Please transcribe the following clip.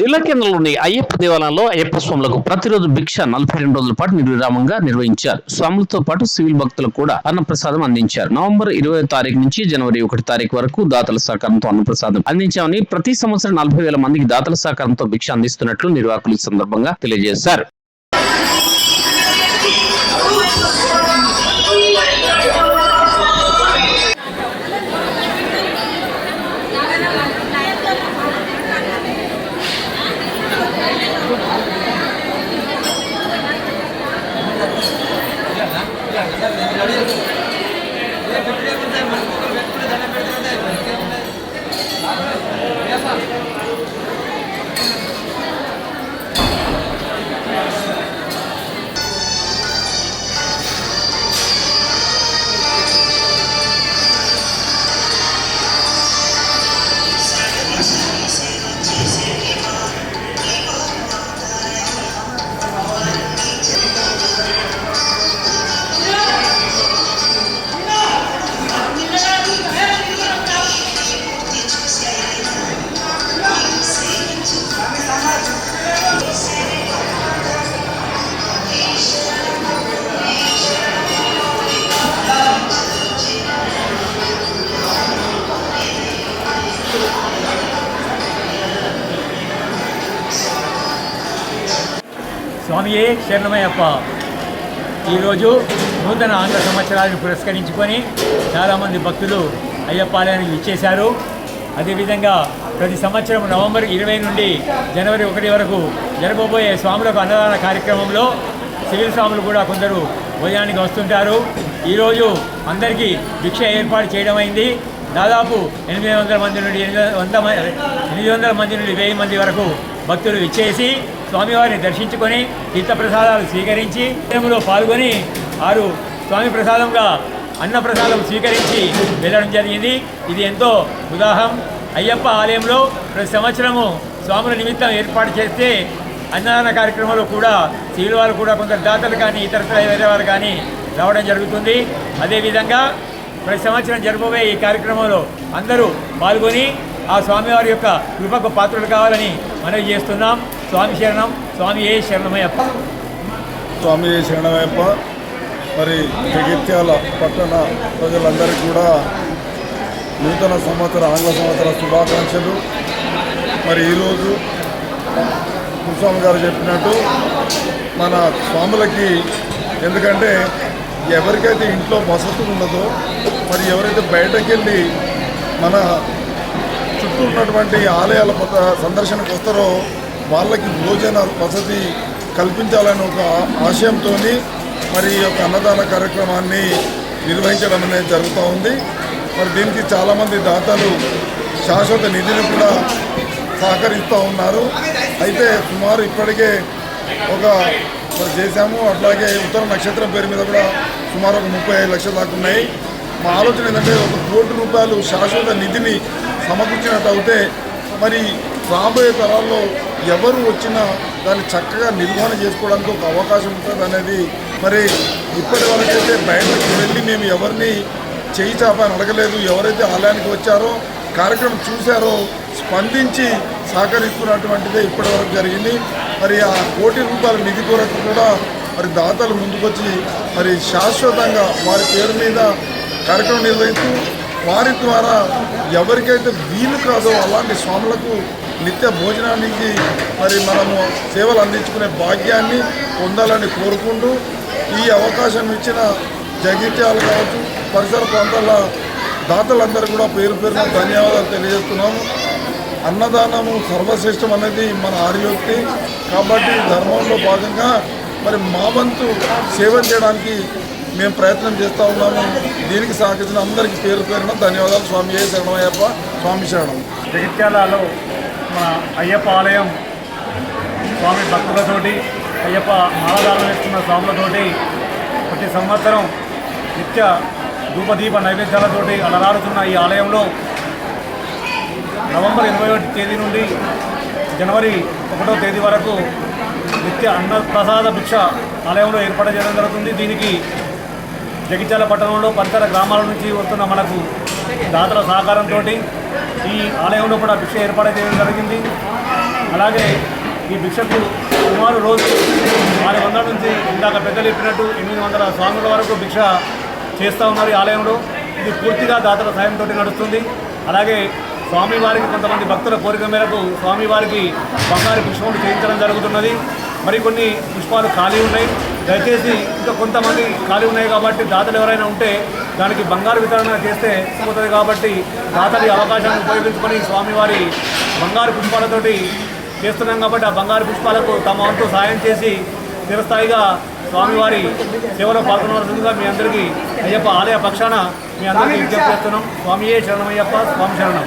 జిల్లా కేంద్రంలోని అయ్యప్ప దేవాలయంలో అయ్యప్ప స్వాములకు ప్రతిరోజు భిక్ష నలభై రెండు రోజుల పాటు నిర్విరామంగా నిర్వహించారు. స్వాములతో పాటు సివిల్ భక్తులకు కూడా అన్నప్రసాదం అందించారు. నవంబర్ ఇరవై తారీఖు నుంచి జనవరి ఒకటి తారీఖు వరకు దాతల సహకారంతో అన్నప్రసాదం అందించామని ప్రతి సంవత్సరం నలభై వేల మందికి దాతల సహకారంతో భిక్ష అందిస్తున్నట్లు నిర్వాహకులు సందర్భంగా తెలియజేశారు. Yeah, yeah, yeah. స్వామియే శరణమయ్యప్ప. ఈరోజు నూతన ఆంగ్ల సంవత్సరాలను పురస్కరించుకొని చాలామంది భక్తులు అయ్యప్ప ఆలయానికి ఇచ్చేశారు అదేవిధంగా ప్రతి సంవత్సరం నవంబర్ ఇరవై నుండి జనవరి ఒకటి వరకు జరగబోయే స్వాములకు అన్నదాన కార్యక్రమంలో సివిల్ స్వాములు కూడా కొందరు భోజనానికి వస్తుంటారు. ఈరోజు అందరికీ భిక్ష ఏర్పాటు చేయడం అయింది దాదాపు ఎనిమిది వందల మంది నుండి ఎనిమిది వంద ఎనిమిది వందల మంది నుండి వెయ్యి మంది వరకు భక్తులు ఇచ్చేసి స్వామివారిని దర్శించుకొని తీర్థప్రసాదాలు స్వీకరించి కార్యక్రమంలో పాల్గొని వారు స్వామి ప్రసాదంగా అన్న ప్రసాదం స్వీకరించి వెళ్ళడం జరిగింది. ఇది ఎంతో ఉదాహరణ అయ్యప్ప ఆలయంలో ప్రతి సంవత్సరము స్వాముల నిమిత్తం ఏర్పాటు చేస్తే అన్నదాన కార్యక్రమంలో కూడా సివిల్ వారు కూడా కొందరు దాతలు కానీ ఇతర వేరే వారు కానీ రావడం జరుగుతుంది. అదేవిధంగా ప్రతి సంవత్సరం జరగబోయే ఈ కార్యక్రమంలో అందరూ పాల్గొని ఆ స్వామివారి యొక్క కృపకు పాత్రలు కావాలని మనవి చేస్తున్నాం. స్వామి శరణం స్వామి శరణమయ్యప్ప? స్వామి శరణమయ్యప్ప మరి జగిత్యాల పట్టణ ప్రజలందరికీ కూడా నూతన సంవత్సర ఆంగ్ల సంవత్సర శుభాకాంక్షలు. మరి ఈరోజు కుస్వామి గారు చెప్పినట్టు మన స్వాములకి ఎందుకంటే ఎవరికైతే ఇంట్లో వసతి ఉన్నదో మరి ఎవరైతే బయటకు వెళ్ళి మన చుట్టూ ఉన్నటువంటి ఆలయాల సందర్శనకు వస్తారో వాళ్ళకి భోజన వసతి కల్పించాలని ఒక ఆశయంతో మరి ఈ యొక్క అన్నదాన కార్యక్రమాన్ని నిర్వహించడం అనేది జరుగుతూ ఉంది. మరి దీనికి చాలామంది దాతలు శాశ్వత నిధిని కూడా సహకరిస్తూ ఉన్నారు. అయితే సుమారు ఇప్పటికే ఒక మరి చేశాము. అట్లాగే ఉత్తర నక్షత్రం పేరు మీద కూడా సుమారు ఒక ముప్పై ఐదు లక్షల దాకా ఉన్నాయి. మా ఆలోచన ఏంటంటే ఒక కోటి రూపాయలు శాశ్వత నిధిని సమకూర్చినట్టు అయితే మరి రాబోయే తరాల్లో ఎవరు వచ్చినా దాన్ని చక్కగా నిర్వహణ చేసుకోవడానికి ఒక అవకాశం ఉంటుంది అనేది మరి ఇప్పటి వరకైతే బయటకు వెళ్ళి మేము ఎవరిని చేయి చాపని అడగలేదు. ఎవరైతే ఆలయానికి వచ్చారో కార్యక్రమం చూశారో స్పందించి సహకరిస్తున్నటువంటిదే ఇప్పటివరకు జరిగింది. మరి ఆ కోటి రూపాయల నిధి కొరకు కూడా మరి దాతలు ముందుకొచ్చి మరి శాశ్వతంగా వారి పేరు మీద కార్యక్రమం నిర్వహిస్తూ వారి ద్వారా ఎవరికైతే వీలు కాదో అలాంటి స్వాములకు నిత్య భోజనానికి మరి మనము సేవలు అందించుకునే భాగ్యాన్ని పొందాలని కోరుకుంటూ ఈ అవకాశం ఇచ్చిన జగిత్యాలు కావచ్చు పరిసర ప్రాంతాల దాతలందరూ కూడా పేరు పేరున ధన్యవాదాలు తెలియజేస్తున్నాము. అన్నదానము సర్వశ్రేష్టం అనేది మన ఆర్యోక్తి. కాబట్టి ధర్మంలో భాగంగా మరి మా వంతు సేవ చేయడానికి మేము ప్రయత్నం చేస్తూ ఉన్నాము. దీనికి సహకరించిన అందరికీ పేరు పేరున ధన్యవాదాలు. స్వామి ఏ శరణమయ్యప్ప స్వామి శరణం. జగిత్యాలలో మన అయ్యప్ప ఆలయం స్వామి భక్తులతోటి అయ్యప్ప మాలదానం వేస్తున్న స్వాములతోటి ప్రతి సంవత్సరం నిత్య ధూపదీప నైవేద్యాలతోటి అలరాడుతున్న ఈ ఆలయంలో నవంబర్ ఇరవై ఒకటి తేదీ నుండి జనవరి ఒకటో తేదీ వరకు నిత్య అన్నప్రసాద భిక్ష ఆలయంలో ఏర్పాటు చేయడం జరుగుతుంది. దీనికి జగిత్యాల పట్టణంలో పరిసర గ్రామాల నుంచి వస్తున్న మనకు దాతల సహకారంతో ఈ ఆలయంలో కూడా భిక్ష ఏర్పాటు చేయడం జరిగింది. అలాగే ఈ భిక్షకు సుమారు రోజు ఆరు వందల నుంచి ఇందాక పెద్దలు చెప్పినట్టు ఎనిమిది వందల స్వాముల వరకు భిక్ష చేస్తూ ఉన్నారు ఈ ఆలయంలో. ఇది పూర్తిగా దాతల సాయంతో నడుస్తుంది. అలాగే స్వామివారికి కొంతమంది భక్తుల కోరిక మేరకు స్వామివారికి బంగారు పుష్పములు చేయించడం జరుగుతున్నది. మరికొన్ని పుష్పాలు ఖాళీ ఉన్నాయి. దయచేసి ఇంకా కొంతమంది ఖాళీ ఉన్నాయి కాబట్టి దాతలు ఎవరైనా ఉంటే దానికి బంగారు వితరణ చేస్తే పోతుంది కాబట్టి దాతలు అవకాశాన్ని ఉపయోగించుకొని స్వామివారి బంగారు పుష్పాలతోటి చేస్తున్నాం కాబట్టి ఆ బంగారు పుష్పాలకు తమ వంతు సాయం చేసి చిరస్థాయిగా స్వామివారి సేవలో పాల్గొనవలసిందిగా మీ అందరికీ అయ్యప్ప ఆలయ పక్షాన మీ అందరికీ విజ్ఞప్తి చేస్తున్నాం. స్వామియే శరణమయ్యప్ప స్వామి శరణం.